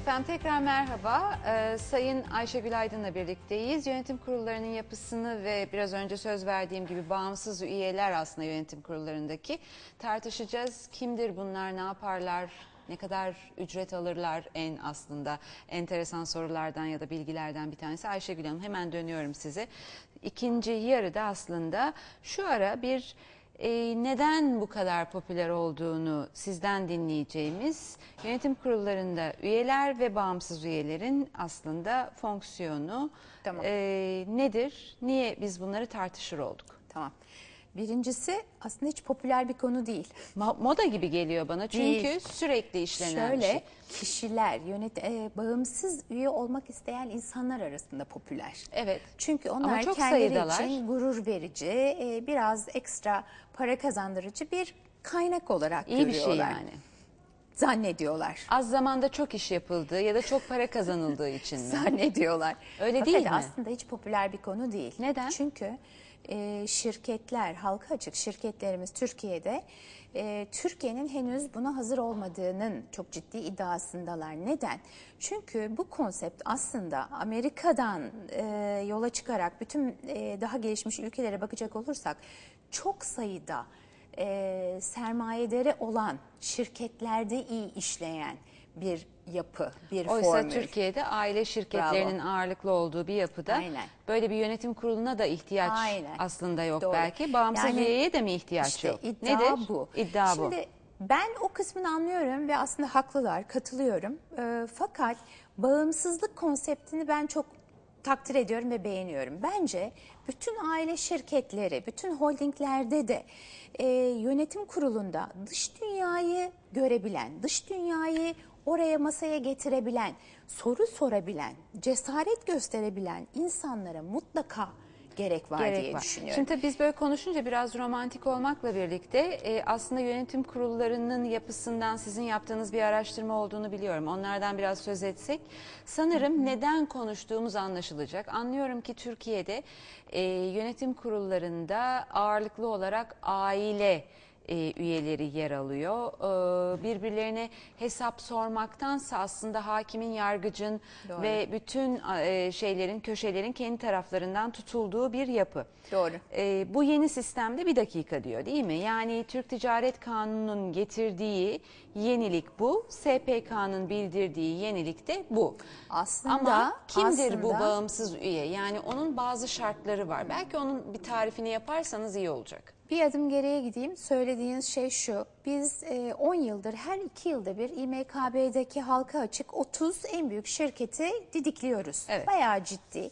Efendim tekrar merhaba. Ee, Sayın Ayşegül Aydın'la birlikteyiz. Yönetim kurullarının yapısını ve biraz önce söz verdiğim gibi bağımsız üyeler aslında yönetim kurullarındaki tartışacağız. Kimdir bunlar, ne yaparlar, ne kadar ücret alırlar en aslında enteresan sorulardan ya da bilgilerden bir tanesi. Ayşegül Hanım hemen dönüyorum size. İkinci yarıda aslında şu ara bir e, neden bu kadar popüler olduğunu sizden dinleyeceğimiz yönetim kurullarında üyeler ve bağımsız üyelerin aslında fonksiyonu Tamam. e, nedir? Niye biz bunları tartışır olduk? Tamam. Birincisi aslında hiç popüler bir konu değil. Moda gibi geliyor bana çünkü Değil. sürekli işlenen bir Şöyle şey. kişiler, yönet e, bağımsız üye olmak isteyen insanlar arasında popüler. Evet. Çünkü Ama onlar çok kendileri sayıdalar. için gurur verici, e, biraz ekstra para kazandırıcı bir kaynak olarak İyi bir şey görüyorlar. yani. Zannediyorlar. Az zamanda çok iş yapıldığı ya da çok para kazanıldığı için mi? Zannediyorlar. Öyle Fakat değil mi? aslında hiç popüler bir konu değil. Neden? Çünkü e, şirketler, halka açık şirketlerimiz Türkiye'de e, Türkiye'nin henüz buna hazır olmadığının çok ciddi iddiasındalar. Neden? Çünkü bu konsept aslında Amerika'dan e, yola çıkarak bütün daha gelişmiş ülkelere bakacak olursak çok sayıda e, sermayederi olan şirketlerde iyi işleyen bir yapı, bir Oysa formül. Türkiye'de aile şirketlerinin ağırlıklı olduğu bir yapıda Aynen. böyle bir yönetim kuruluna da ihtiyaç Aynen. aslında yok Doğru. belki. Bağımsız Yani üyeye de mi ihtiyaç İşte yok? iddia Nedir? bu. İddia bu. Şimdi ben o kısmını anlıyorum ve aslında haklılar, katılıyorum. Ee, fakat bağımsızlık konseptini ben çok takdir ediyorum ve beğeniyorum. Bence bütün aile şirketleri, bütün holdinglerde de e, yönetim kurulunda dış dünyayı görebilen, dış dünyayı oraya masaya getirebilen, soru sorabilen, cesaret gösterebilen insanlara mutlaka gerek var Gerek diye var. düşünüyorum. Şimdi tabii biz böyle konuşunca biraz romantik olmakla birlikte e, aslında yönetim kurullarının yapısından sizin yaptığınız bir araştırma olduğunu biliyorum. Onlardan biraz söz etsek sanırım neden konuştuğumuz anlaşılacak. Anlıyorum ki Türkiye'de e, yönetim kurullarında ağırlıklı olarak aile e, üyeleri yer alıyor. E, birbirlerine hesap sormaktansa aslında hakimin, yargıcın Doğru. ve bütün e, şeylerin, köşelerin kendi taraflarından tutulduğu bir yapı. Doğru. E, bu yeni sistemde bir dakika diyor değil mi? Yani Türk Ticaret Kanunu'nun getirdiği yenilik bu. SPK'nın bildirdiği yenilik de bu. Aslında Ama kimdir bu aslında- bağımsız üye? Yani onun bazı şartları var. Belki onun bir tarifini yaparsanız iyi olacak. Bir adım geriye gideyim. Söylediğiniz şey şu. Biz e, 10 yıldır her 2 yılda bir İMKB'deki halka açık 30 en büyük şirketi didikliyoruz. Evet. Bayağı ciddi.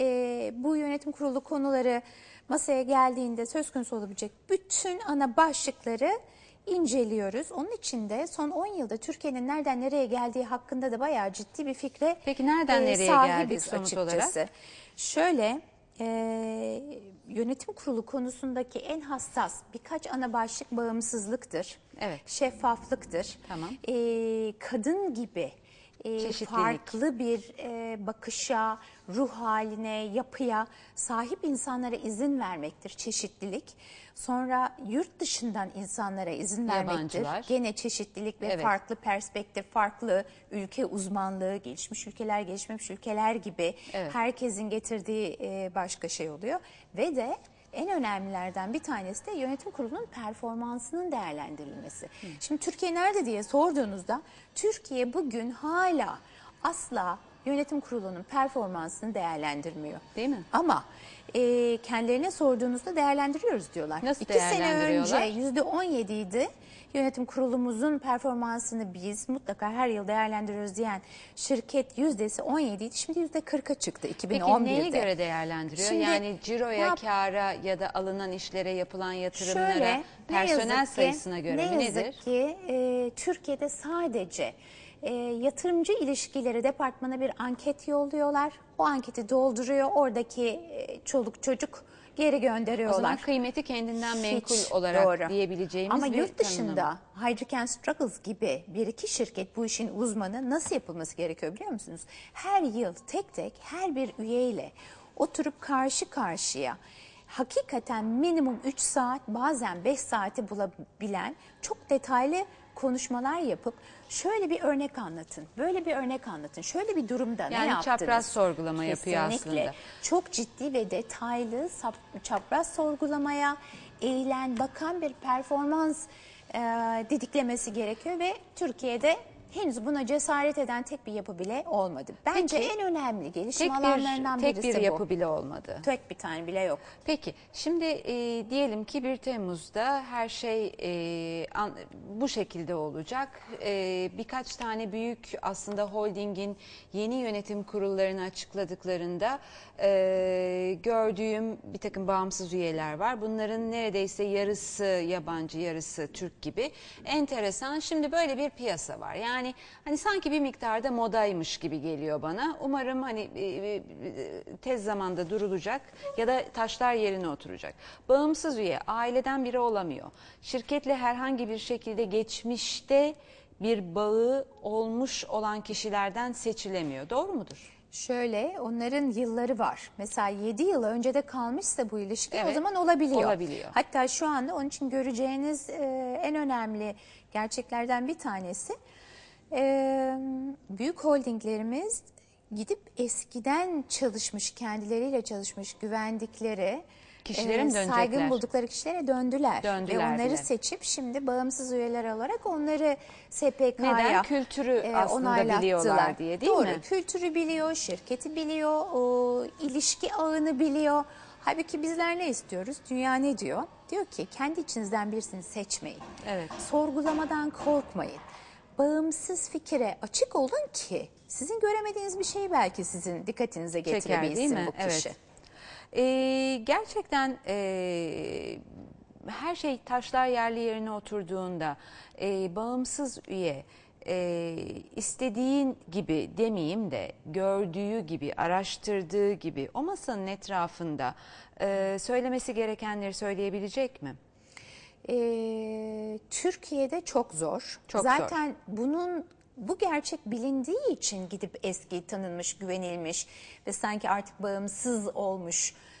E, bu yönetim kurulu konuları masaya geldiğinde söz konusu olabilecek bütün ana başlıkları inceliyoruz. Onun için de son 10 yılda Türkiye'nin nereden nereye geldiği hakkında da bayağı ciddi bir fikre Peki nereden nereye sahibiz sonuç açıkçası. olarak? Şöyle e, yönetim kurulu konusundaki en hassas birkaç ana başlık bağımsızlıktır. Evet. Şeffaflıktır. Tamam. E, kadın gibi e, farklı bir e, bakışa, ruh haline, yapıya sahip insanlara izin vermektir. Çeşitlilik. Sonra yurt dışından insanlara izin vermektir. Gene çeşitlilik ve Evet. farklı perspektif, farklı ülke uzmanlığı, gelişmiş ülkeler, gelişmemiş ülkeler gibi Evet. herkesin getirdiği e, başka şey oluyor. Ve de en önemlilerden bir tanesi de yönetim kurulunun performansının değerlendirilmesi. Şimdi Türkiye nerede diye sorduğunuzda Türkiye bugün hala asla yönetim kurulunun performansını değerlendirmiyor. Değil mi? Ama e, kendilerine sorduğunuzda değerlendiriyoruz diyorlar. Nasıl İki sene önce %17 idi. Yönetim kurulumuzun performansını biz mutlaka her yıl değerlendiriyoruz diyen şirket yüzdesi 17 idi. Şimdi %40'a çıktı 2011'de. Peki neye göre değerlendiriyor? Şimdi yani ciroya, yap- kâra ya da alınan işlere yapılan yatırımlara, Şöyle, ne personel yazık ki- sayısına göre ne mi yazık nedir? ki e, Türkiye'de sadece e, yatırımcı ilişkileri departmana bir anket yolluyorlar. O anketi dolduruyor. Oradaki e, çoluk çocuk geri O gönderiyorlar. zaman kıymeti kendinden menkul Hiç olarak doğru. diyebileceğimiz Ama bir yurt dışında tanımlama. Hydrogen Struggles gibi bir iki şirket bu işin uzmanı nasıl yapılması gerekiyor biliyor musunuz? Her yıl tek tek her bir üyeyle oturup karşı karşıya hakikaten minimum 3 saat bazen 5 saati bulabilen çok detaylı konuşmalar yapıp şöyle bir örnek anlatın, böyle bir örnek anlatın, şöyle bir durumda ne Yani yaptınız? çapraz sorgulama yapıyor Kesinlikle. aslında. Çok ciddi ve detaylı çapraz sorgulamaya eğilen, bakan bir performans e, didiklemesi gerekiyor ve Türkiye'de henüz buna cesaret eden tek bir yapı bile olmadı. Bence Peki, en önemli gelişim Tek alanlarından bir, tek birisi bir bu. yapı bile olmadı. Tek bir tane bile yok. Peki şimdi e, diyelim ki 1 Temmuz'da her şey e, an- bu şekilde olacak. E, birkaç tane büyük aslında holdingin yeni yönetim kurullarını açıkladıklarında e, gördüğüm bir takım bağımsız üyeler var. Bunların neredeyse yarısı yabancı yarısı Türk gibi. Enteresan şimdi böyle bir piyasa var. Yani hani sanki bir miktarda modaymış gibi geliyor bana. Umarım hani e, e, tez zamanda durulacak ya da taşlar yerine oturacak. Bağımsız üye aileden biri olamıyor. Şirketle herhangi bir şekilde geçmişte bir bağı olmuş olan kişilerden seçilemiyor. Doğru mudur? Şöyle onların yılları var. Mesela 7 yıl önce de kalmışsa bu ilişki o Evet, zaman olabiliyor. olabiliyor. Hatta şu anda onun için göreceğiniz e, en önemli gerçeklerden bir tanesi e, büyük holdinglerimiz gidip eskiden çalışmış kendileriyle çalışmış güvendikleri Kişilere mi dönecekler? saygın buldukları kişilere döndüler. Döndüler Ve onları bile. seçip şimdi bağımsız üyeler olarak onları SPK'ya Neden? Kültürü aslında biliyorlar diye, değil Doğru, mi? kültürü biliyor, şirketi biliyor, o ilişki ağını biliyor. Halbuki bizler ne istiyoruz? Dünya ne diyor? Diyor ki kendi içinizden birisini seçmeyin. Evet. Sorgulamadan korkmayın. Bağımsız fikire açık olun ki sizin göremediğiniz bir şeyi belki sizin dikkatinize Çeker getirebilsin mi? bu kişi. Evet. Ee, gerçekten e, her şey taşlar yerli yerine oturduğunda e, bağımsız üye e, istediğin gibi demeyeyim de gördüğü gibi araştırdığı gibi o masanın etrafında e, söylemesi gerekenleri söyleyebilecek mi? Ee, Türkiye'de çok zor. Çok Zaten bunun bu gerçek bilindiği için gidip eski tanınmış, güvenilmiş ve sanki artık bağımsız olmuş e,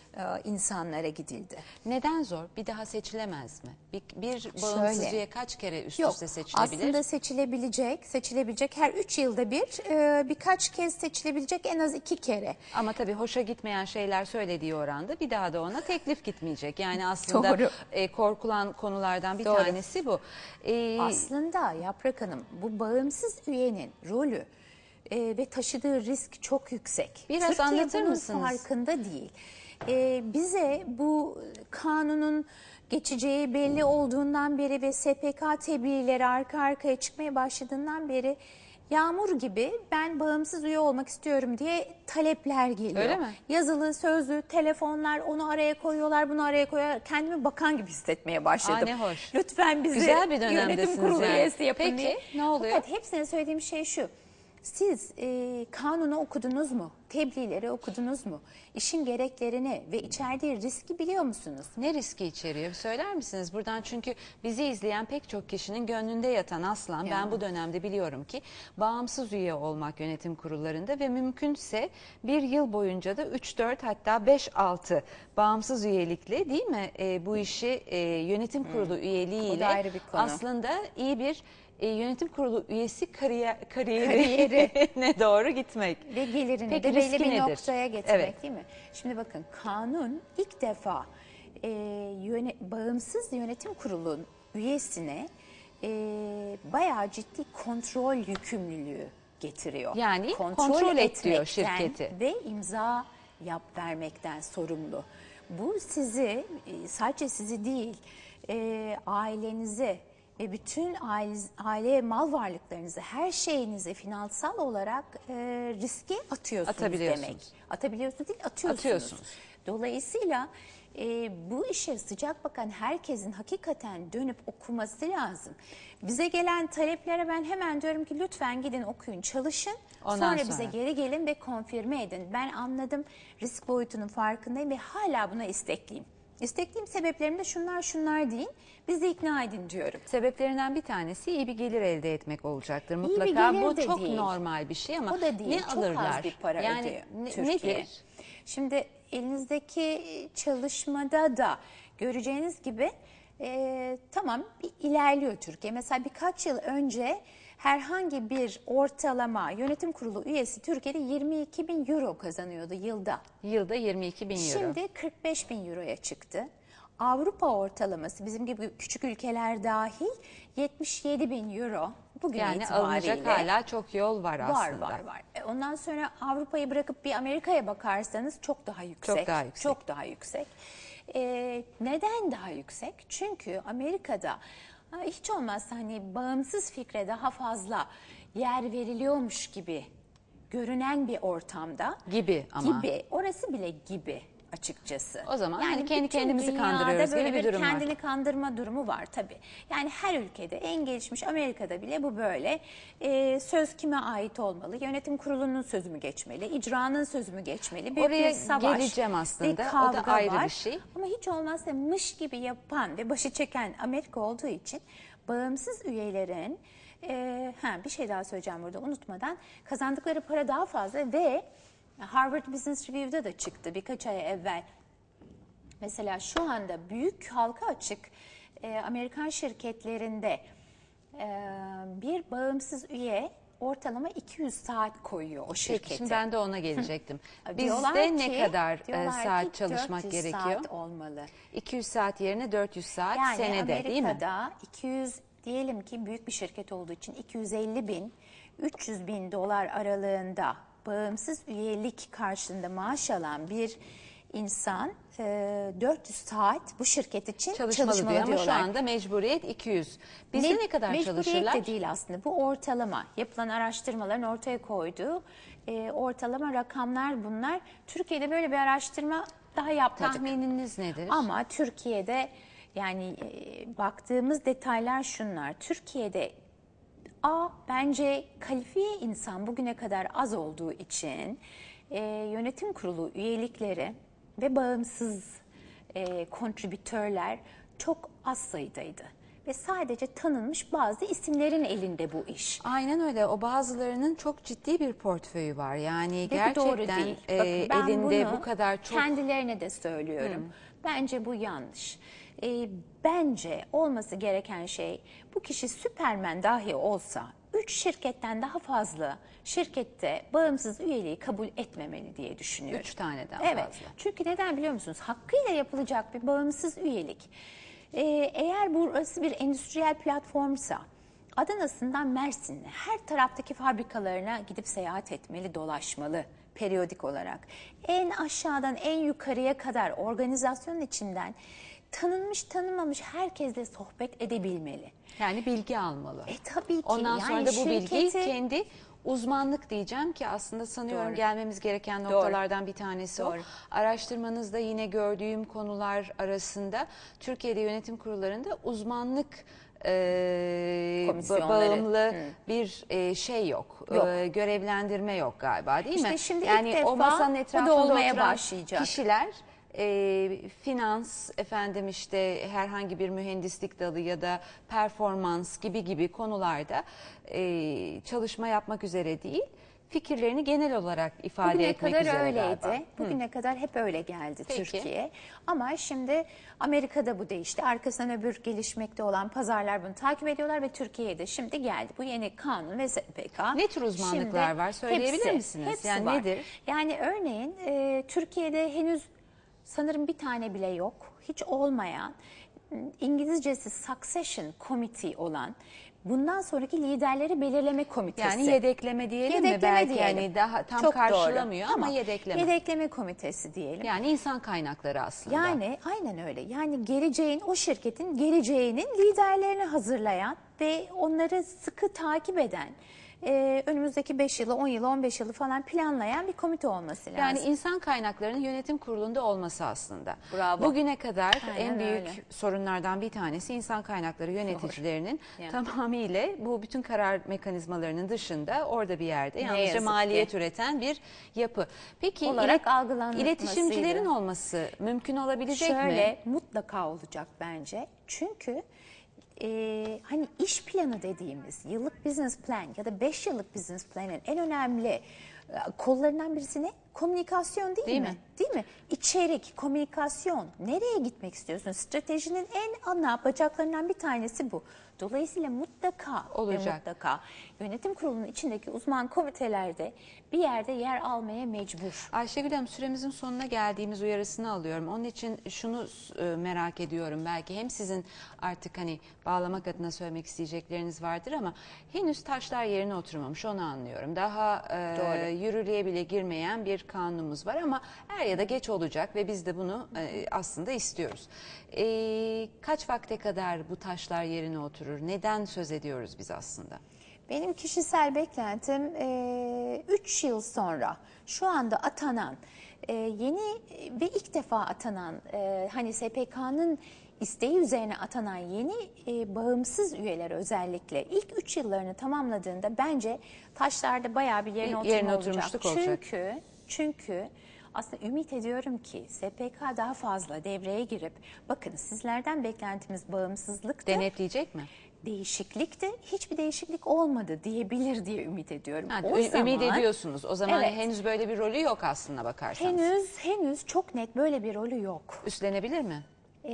insanlara gidildi. Neden zor? Bir daha seçilemez mi? Bir, bir bağımsız Şöyle. kaç kere üst Yok üste seçilebilir? aslında seçilebilecek, seçilebilecek her üç yılda bir e, birkaç kez seçilebilecek en az iki kere. Ama tabii hoşa gitmeyen şeyler söylediği oranda bir daha da ona teklif gitmeyecek. Yani aslında Doğru. e, korkulan konulardan bir Doğru. tanesi bu. E, Aslında Yaprak Hanım bu bağımsız üyenin rolü e, ve taşıdığı risk çok yüksek. Biraz Türkiye anlatır mısınız? farkında değil. E, bize bu kanunun geçeceği belli olduğundan beri ve SPK tebliğleri arka arkaya çıkmaya başladığından beri yağmur gibi ben bağımsız üye olmak istiyorum diye talepler geliyor. Öyle mi? Yazılı, sözlü, telefonlar onu araya koyuyorlar, bunu araya koyuyorlar. Kendimi bakan gibi hissetmeye başladım. Aa, ne hoş. Lütfen bizi Güzel bir yönetim kurulu yani. üyesi yapın Peki, diye. ne oluyor? Fakat hepsine söylediğim şey şu. Siz e, kanunu okudunuz mu? Tebliğleri okudunuz mu? İşin gereklerini ve içerdiği riski biliyor musunuz? ne riski içeriyor? Söyler misiniz buradan? Çünkü bizi izleyen pek çok kişinin gönlünde yatan aslan. Ben bu dönemde biliyorum ki bağımsız üye olmak yönetim kurullarında ve mümkünse bir yıl boyunca da 3-4 hatta 5-6 bağımsız üyelikle değil mi e, bu işi e, yönetim kurulu üyeliğiyle bir konu. aslında iyi bir e, yönetim kurulu üyesi kariyer, kariyeri, Kariyeri. ne doğru gitmek. Ve gelirini Peki de belli bir nedir? noktaya getirmek Evet. değil mi? Şimdi bakın kanun ilk defa e, yöne- bağımsız yönetim kurulun üyesine e, bayağı ciddi kontrol yükümlülüğü getiriyor. Yani kontrol et diyor etmekten şirketi. Ve imza yap vermekten sorumlu. Bu sizi e, sadece sizi değil e, ailenizi ve bütün aile, aile mal varlıklarınızı, her şeyinizi finansal olarak e, riske atıyorsunuz demek. Atabiliyorsunuz değil, atıyorsunuz. Atıyorsunuz. Dolayısıyla e, bu işe sıcak bakan herkesin hakikaten dönüp okuması lazım. Bize gelen taleplere ben hemen diyorum ki lütfen gidin okuyun, çalışın. Ondan sonra, sonra. bize geri gelin ve konfirme edin. Ben anladım, risk boyutunun farkındayım ve hala buna istekliyim. İstekliyim sebeplerim de şunlar şunlar deyin. Bizi ikna edin diyorum. Sebeplerinden bir tanesi iyi bir gelir elde etmek olacaktır. bir Mutlaka gelir bu de çok değil. normal bir şey ama O da değil. ne çok alırlar? az bir para yani ödüyor ne- Türkiye. nedir? Şimdi elinizdeki çalışmada da göreceğiniz gibi e, tamam bir ilerliyor Türkiye. Mesela birkaç yıl önce herhangi bir ortalama yönetim kurulu üyesi Türkiye'de 22 bin euro kazanıyordu yılda. Yılda 22 bin euro. Şimdi 45 bin euroya çıktı. Avrupa ortalaması bizim gibi küçük ülkeler dahil 77 bin euro bugün yani itibariyle. alınacak hala çok yol var Var aslında. var var. E, Ondan sonra Avrupa'yı bırakıp bir Amerika'ya bakarsanız çok daha yüksek. daha yüksek. Çok daha yüksek. E, neden daha yüksek? Çünkü Amerika'da ha, hiç olmazsa hani bağımsız fikre daha fazla yer veriliyormuş gibi görünen bir ortamda Gibi ama. gibi orası bile gibi açıkçası. O zaman hani kendi bütün kendimizi kandırıyoruz böyle gibi bir bir durum var. kendini kandırma durumu var tabii. Yani her ülkede en gelişmiş Amerika'da bile bu böyle. Ee, söz kime ait olmalı? Yönetim kurulunun sözü mü geçmeli? İcranın sözü mü geçmeli? Büyük Oraya bir savaş, geleceğim aslında. Bir O kavga da ayrı var. bir şey. Ama hiç olmazsa mış gibi yapan ve başı çeken Amerika olduğu için bağımsız üyelerin e, ha, bir şey daha söyleyeceğim burada unutmadan kazandıkları para daha fazla ve Harvard Business Review'da da çıktı birkaç ay evvel. Mesela şu anda büyük halka açık e, Amerikan şirketlerinde e, bir bağımsız üye ortalama 200 saat koyuyor o şirkete. Şimdi ben de ona gelecektim. Bizde ne ki- kadar e, saat ki çalışmak 400 gerekiyor? saat olmalı. 200 saat yerine 400 saat Yani senede değil mi? Amerika'da 200 diyelim ki büyük bir şirket olduğu için 250 bin 300 bin dolar aralığında bağımsız üyelik karşılığında maaş alan bir insan e, 400 saat bu şirket için Çalışmalı, çalışmalı, diyor ama şu anda mecburiyet 200. Bizde ne, kadar mecburiyet çalışırlar? de değil aslında. Bu ortalama. Yapılan araştırmaların ortaya koyduğu e, ortalama rakamlar bunlar. Türkiye'de böyle bir araştırma daha yapmadık. Tahmininiz nedir? Ama Türkiye'de yani e, baktığımız detaylar şunlar. Türkiye'de A bence kalifiye insan bugüne kadar az olduğu için e, yönetim kurulu üyelikleri ve bağımsız e, kontribütörler çok az sayıdaydı. Ve sadece tanınmış bazı isimlerin elinde bu iş. Aynen öyle. O bazılarının çok ciddi bir portföyü var. Yani bu gerçekten doğru değil. e, Bakın elinde bu kadar çok kendilerine de söylüyorum. Bence bu yanlış. Ee, bence olması gereken şey bu kişi süpermen dahi olsa 3 şirketten daha fazla şirkette bağımsız üyeliği kabul etmemeli diye düşünüyorum. Üç taneden evet. fazla. Çünkü neden biliyor musunuz? Hakkıyla yapılacak bir bağımsız üyelik. Ee, eğer burası bir endüstriyel platformsa Adana'sından Mersin'e her taraftaki fabrikalarına gidip seyahat etmeli, dolaşmalı periyodik olarak. En aşağıdan en yukarıya kadar organizasyonun içinden tanınmış tanınmamış herkesle sohbet edebilmeli. yani bilgi almalı. E tabii ki. Ondan yani sonra da bu bilgiyi şirketi- kendi uzmanlık diyeceğim ki aslında sanıyorum Doğru. gelmemiz gereken Doğru. noktalardan bir tanesi Doğru. o. Araştırmanızda yine gördüğüm konular arasında Türkiye'de yönetim kurullarında uzmanlık e, bağımlı bir e, şey yok. Yok. E, görevlendirme yok galiba değil mi? İşte şimdi ilk yani defa o masanın bu da etrafında olmaya oturan başlayacak. kişiler e, finans efendim işte herhangi bir mühendislik dalı ya da performans gibi gibi konularda e, çalışma yapmak üzere değil fikirlerini genel olarak ifade Bugüne etmek kadar üzere öyleydi. galiba. Bugüne kadar hep öyle geldi Peki. Türkiye. Ama şimdi Amerika'da bu değişti. Arkasından öbür gelişmekte olan pazarlar bunu takip ediyorlar ve Türkiye'ye de şimdi geldi. Bu yeni kanun ve SPK. Ne tür uzmanlıklar var? Söyleyebilir hepsi, misiniz? Hepsi Yani var. nedir? Yani örneğin e, Türkiye'de henüz sanırım bir tane bile yok. Hiç olmayan İngilizcesi Succession Committee olan bundan sonraki liderleri belirleme komitesi. Yani yedekleme diyelim mi? Yedekleme Belki diyelim. yani daha tam Çok karşılamıyor doğru. ama yedekleme. Yedekleme komitesi diyelim. Yani insan kaynakları aslında. Yani aynen öyle. Yani geleceğin o şirketin geleceğinin liderlerini hazırlayan ve onları sıkı takip eden, e, önümüzdeki 5 yılı, 10 yılı, 15 yılı falan planlayan bir komite olması lazım. Yani insan kaynaklarının yönetim kurulunda olması aslında. Bravo. Bugüne kadar Aynen en büyük öyle. sorunlardan bir tanesi insan kaynakları yöneticilerinin Yani. tamamıyla bu bütün karar mekanizmalarının dışında orada bir yerde yalnızca maliyet ki. üreten bir yapı. Peki Olarak algılanmasıydı. iletişimcilerin olması mümkün olabilecek mi? Şöyle mutlaka olacak bence. Çünkü e, hani iş planı dediğimiz yıllık business plan ya da 5 yıllık business plan'ın en önemli e, kollarından birisi ne? Komünikasyon değil, Değil mi? mi? Değil mi? İçerik, komünikasyon. Nereye gitmek istiyorsun? Stratejinin en ana bacaklarından bir tanesi bu. Dolayısıyla mutlaka Olacak. ve mutlaka yönetim kurulunun içindeki uzman komitelerde bir yerde yer almaya mecbur. Ayşegül Hanım süremizin sonuna geldiğimiz uyarısını alıyorum. Onun için şunu e, merak ediyorum. Belki hem sizin artık hani bağlamak adına söylemek isteyecekleriniz vardır ama henüz taşlar yerine oturmamış onu anlıyorum. Daha e, yürürlüğe bile girmeyen bir kanunumuz var ama er ya da geç olacak ve biz de bunu e, aslında istiyoruz. E, kaç vakte kadar bu taşlar yerine oturur? Neden söz ediyoruz biz aslında? Benim kişisel beklentim 3 yıl sonra şu anda atanan e, yeni ve ilk defa atanan e, hani SPK'nın isteği üzerine atanan yeni e, bağımsız üyeler özellikle ilk 3 yıllarını tamamladığında bence taşlarda bayağı bir yerine, Bir oturma yerine olacak. olacak. Çünkü çünkü aslında ümit ediyorum ki SPK daha fazla devreye girip bakın sizlerden beklentimiz bağımsızlıktı. Denetleyecek mi? Değişiklikti. Hiçbir değişiklik olmadı diyebilir diye ümit ediyorum. Ha, o zaman ümit ediyorsunuz. O zaman Evet. henüz böyle bir rolü yok aslında bakarsanız. henüz henüz çok net böyle bir rolü yok. Üstlenebilir mi? Ee,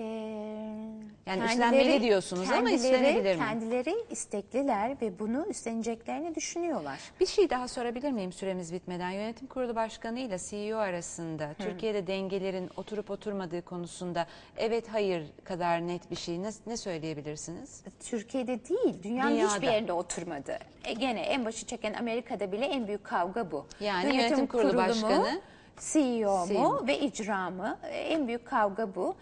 Yani üstlenmeli diyorsunuz ama üstlenebilir mi? Kendileri istekliler ve bunu üstleneceklerini düşünüyorlar. Bir şey daha sorabilir miyim süremiz bitmeden? Yönetim Kurulu Başkanı ile CEO arasında Türkiye'de dengelerin oturup oturmadığı konusunda evet hayır kadar net bir şey ne, ne söyleyebilirsiniz? Türkiye'de değil, dünyanın Dünyada. hiçbir yerinde oturmadı. E gene en başı çeken Amerika'da bile en büyük kavga bu. Yani yönetim kurulu mu, başkanı, CEO CEO. mu ve icra mı? E, En büyük kavga bu.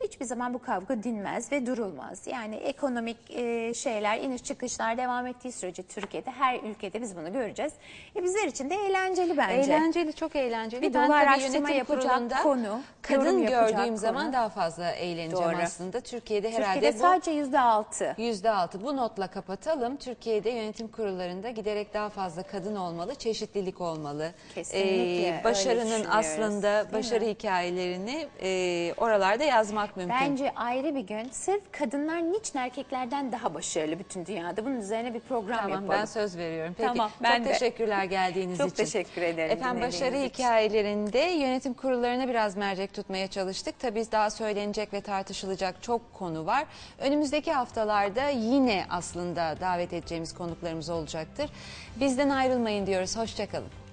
Hiçbir zaman bu kavga dinmez ve durulmaz. Yani ekonomik e, şeyler, iniş çıkışlar devam ettiği sürece Türkiye'de her ülkede biz bunu göreceğiz. E bizler için de eğlenceli bence. Eğlenceli, çok eğlenceli. Bir ben dolu araştırma yönetim yapacak kurulunda konu, kadın gördüğüm konu. zaman daha fazla eğleneceğim Doğru. aslında. Türkiye'de herhalde Türkiye'de bu sadece yüzde altı. Yüzde altı. Bu notla kapatalım. Türkiye'de yönetim kurullarında giderek daha fazla kadın olmalı, çeşitlilik olmalı. Kesinlikle öyle başarının aslında başarı mi? hikayelerini e, oralarda yazmak mümkün. Bence ayrı bir gün sırf kadınlar niçin erkeklerden daha başarılı bütün dünyada bunun üzerine bir program Tamam yapalım. ben söz veriyorum. Peki Tamam, ben çok de. teşekkürler geldiğiniz Çok için. teşekkür ederim Efendim başarı için. hikayelerinde yönetim kurullarına biraz mercek tutmaya çalıştık. Tabii daha söylenecek ve tartışılacak çok konu var. Önümüzdeki haftalarda yine aslında davet edeceğimiz konuklarımız olacaktır. Bizden ayrılmayın diyoruz. Hoşçakalın.